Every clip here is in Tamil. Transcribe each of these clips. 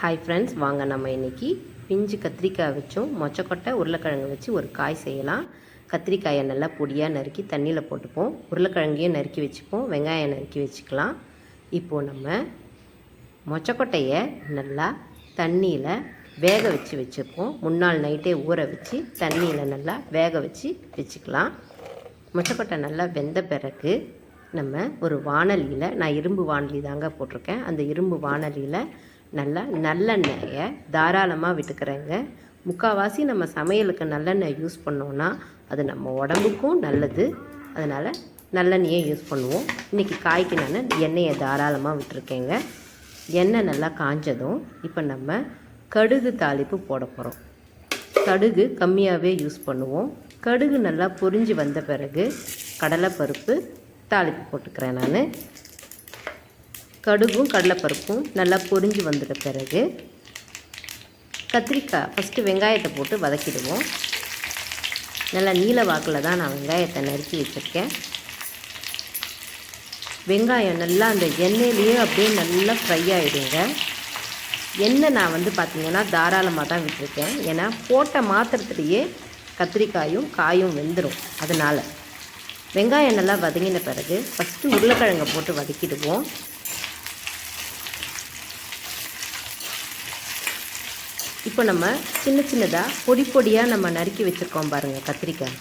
ஹாய் ஃப்ரெண்ட்ஸ் வாங்க நம்ம இன்னைக்கு பிஞ்சு கத்திரிக்காய் வச்சும். மொச்சக்கொட்டை உருளைக்கிழங்கு வச்சு ஒரு காய் செய்யலாம். கத்திரிக்காயை நல்லா பொடியாக நறுக்கி தண்ணியில் போட்டுப்போம். உருளைக்கிழங்கையும் நறுக்கி வச்சுப்போம். வெங்காயம் நறுக்கி வச்சுக்கலாம். இப்போது நம்ம மொச்சக்கொட்டையை நல்லா தண்ணியில் வேக வச்சு வச்சுருப்போம் முன்னாள் நைட்டே ஊற வச்சு தண்ணியில் நல்லா வேக வச்சு வச்சுக்கலாம். மொச்சக்கொட்டை நல்லா வெந்த பிறகு நம்ம ஒரு வானலியில் நான் இரும்பு வானலி தாங்க போட்டிருக்கேன். அந்த இரும்பு வானலியில் நல்லா நல்லெண்ணெயை தாராளமாக விட்டுக்கிறேங்க. முக்கால்வாசி நம்ம சமையலுக்கு நல்லெண்ணெய் யூஸ் பண்ணோன்னா அது நம்ம உடம்புக்கும் நல்லது. அதனால் நல்லெண்ணெயை யூஸ் பண்ணுவோம். இன்றைக்கி காய்க்கு நான் எண்ணெயை தாராளமாக விட்டுருக்கேங்க. எண்ணெய் நல்லா காஞ்சதும் இப்போ நம்ம கடுகு தாளிப்பு போட போகிறோம் கடுகு கம்மியாகவே யூஸ் பண்ணுவோம். கடுகு நல்லா பொரிஞ்சு வந்த பிறகு கடலைப்பருப்பு தாளிப்பு போட்டுக்கிறேன் நான். கடுகும் கடலைப்பருப்பும் நல்லா பொரிஞ்சு வந்துட்ட பிறகு கத்திரிக்காய் ஃபஸ்ட்டு வெங்காயத்தை போட்டு வதக்கிடுவோம். நல்லா நீல வாக்கில் தான் நான் வெங்காயத்தை நறுக்கி வச்சுருக்கேன். வெங்காயம் நல்லா அந்த எண்ணெயிலேயே அப்படியே நல்லா ஃப்ரை ஆகிடுங்க எண்ணெய் நான் வந்து பார்த்திங்கன்னா தாராளமாக தான் விட்டுருக்கேன். ஏன்னா போட்ட மாத்திரத்துலேயே கத்திரிக்காயும் காயும் வெந்துடும் அதனால். வெங்காயம் நல்லா வதங்கின பிறகு ஃபஸ்ட்டு உருளைக்கிழங்கை போட்டு வதக்கிடுவோம். இப்போ நம்ம சின்ன சின்னதாக பொடி பொடியாக நம்ம நறுக்கி வச்சுருக்கோம் பாருங்கள் கத்திரிக்காய்.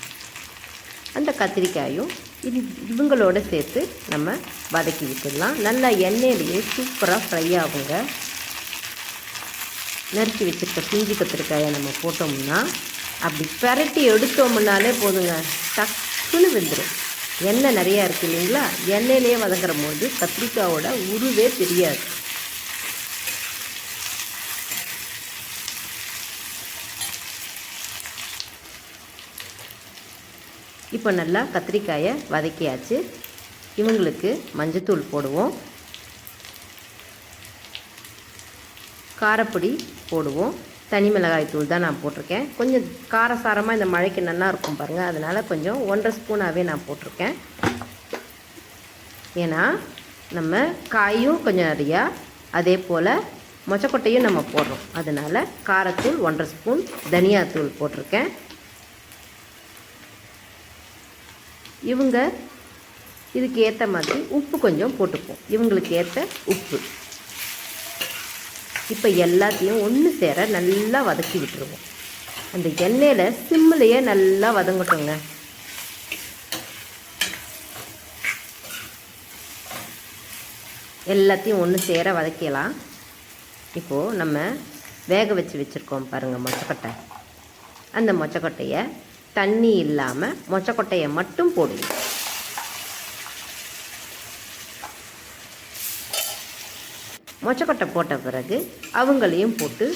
அந்த கத்திரிக்காயும் இது இவங்களோட சேர்த்து நம்ம வதக்கி விட்டுடலாம். நல்லா எண்ணெயிலேயே சூப்பராக ஃப்ரை ஆகுங்க. நறுக்கி வச்சுருக்க பிஞ்சு கத்திரிக்காயை நம்ம போட்டோம்னா அப்படி பெரட்டி எடுத்தோம்னாலே போதுங்க. டக்குன்னு வெந்துடும் எண்ணெய் நிறையா இருக்குது இல்லைங்களா? எண்ணெயிலேயே வதங்குற போது கத்திரிக்காயோட உருவே தெரியாது. இப்போ நல்லா கத்திரிக்காயை வதக்கியாச்சு. இவங்களுக்கு மஞ்சத்தூள் போடுவோம். காரப்பொடி போடுவோம். தனி மிளகாய் தூள் தான் நான் போட்டிருக்கேன். கொஞ்சம் காரசாரமாக இந்த மழைக்கு நல்லா இருக்கும் பாருங்கள் அதனால் கொஞ்சம் ஒன்றரை ஸ்பூனாகவே நான் போட்டிருக்கேன். ஏன்னா நம்ம காயும் கொஞ்சம் நிறையா அதே போல் மொச்சக்கொட்டையும் நம்ம போடுறோம். அதனால் காரத்தூள் ஒன்றரை ஸ்பூன் தனியாத்தூள் போட்டிருக்கேன். இவங்க இதுக்கு ஏற்ற மாதிரி உப்பு கொஞ்சம் போட்டுப்போம். இவங்களுக்கு ஏற்ற உப்பு. இப்போ எல்லாத்தையும் ஒன்று சேர நல்லா வதக்கி விட்டுருவோம். அந்த எண்ணெயில் சிம்மிலையே நல்லா வதங்கட்டுங்க. எல்லாத்தையும் ஒன்று சேர வதக்கலாம் இப்போது நம்ம வேக வச்சு வச்சுருக்கோம் பாருங்கள் மொச்சக்கொட்டை. அந்த மொச்சக்கொட்டையை தண்ணி இல்லாமல் மொச்சக்கொட்டையை மட்டும் போடுங்க. மொச்சக்கொட்டை போட்ட பிறகு அவங்களையும் போட்டு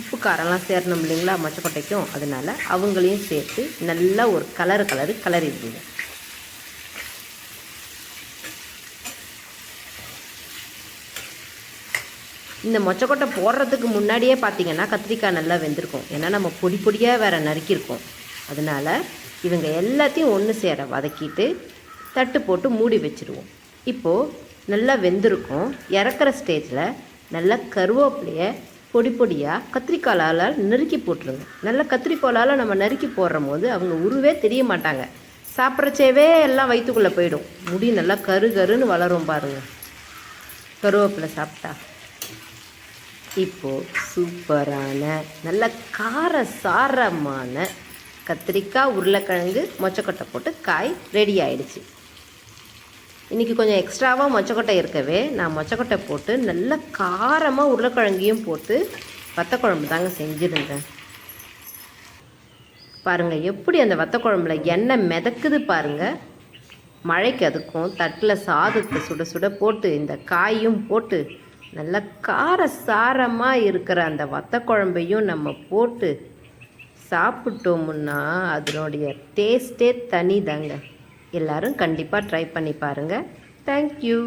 உப்பு காரம்லாம் சேரணும் இல்லைங்களா மொச்சக்கொட்டைக்கும்? அதனால் அவங்களையும் சேர்த்து நல்லா ஒரு கலர் கலரு கலரிடுங்க. இந்த மொச்சக்கொட்டை போடுறதுக்கு முன்னாடியே பார்த்தீங்கன்னா கத்திரிக்காய் நல்லா வெந்திருக்கும். ஏன்னா நம்ம பொடி பொடியாக வேறு நறுக்கியிருக்கோம். அதனால் இவங்க எல்லாத்தையும் ஒன்று சேர வதக்கிட்டு தட்டு போட்டு மூடி வச்சுருவோம். இப்போது நல்லா வெந்திருக்கும். இறக்குற ஸ்டேஜில் நல்லா கருவேப்பிலையை பொடி பொடியாக கத்திரிக்காலால் நறுக்கி போட்டுருங்க. நல்லா கத்திரிக்கோலால் நம்ம நறுக்கி போடுற போது அவங்க உருவே தெரிய மாட்டாங்க. சாப்பிட்றச்சேவே எல்லாம் வயிற்றுக்குள்ளே போயிடும். முடி நல்லா கரு கருன்னு வளரும் பாருங்கள் கருவேப்பிலை சாப்பிட்டா. இப்போது சூப்பரான நல்ல கார சாரமான கத்திரிக்காய் உருளைக்கிழங்கு மொச்சக்கொட்டை போட்டு காய் ரெடி ஆயிடுச்சு. இன்றைக்கி கொஞ்சம் எக்ஸ்ட்ராவாக மொச்சக்கொட்டை இருக்கவே நான் மொச்சக்கொட்டை போட்டு நல்ல காரமாக உருளைக்கிழங்கையும் போட்டு வத்த குழம்பு தாங்க செஞ்சுருந்தேன். பாருங்கள் எப்படி அந்த வத்த குழம்புல எண்ணெய் மிதக்குது பாருங்கள் மழைக்கு அதுக்கும் தட்டில் சாதத்தை சுட சுட போட்டு இந்த காயும் போட்டு நல்ல கார சாரமாக இருக்கிற அந்த வத்த குழம்பையும் நம்ம போட்டு சாப்பிட்டோமுன்னா அதனுடைய டேஸ்ட்டே தனி தாங்க எல்லோரும் கண்டிப்பாக ட்ரை பண்ணி பாருங்கள் தேங்க்யூ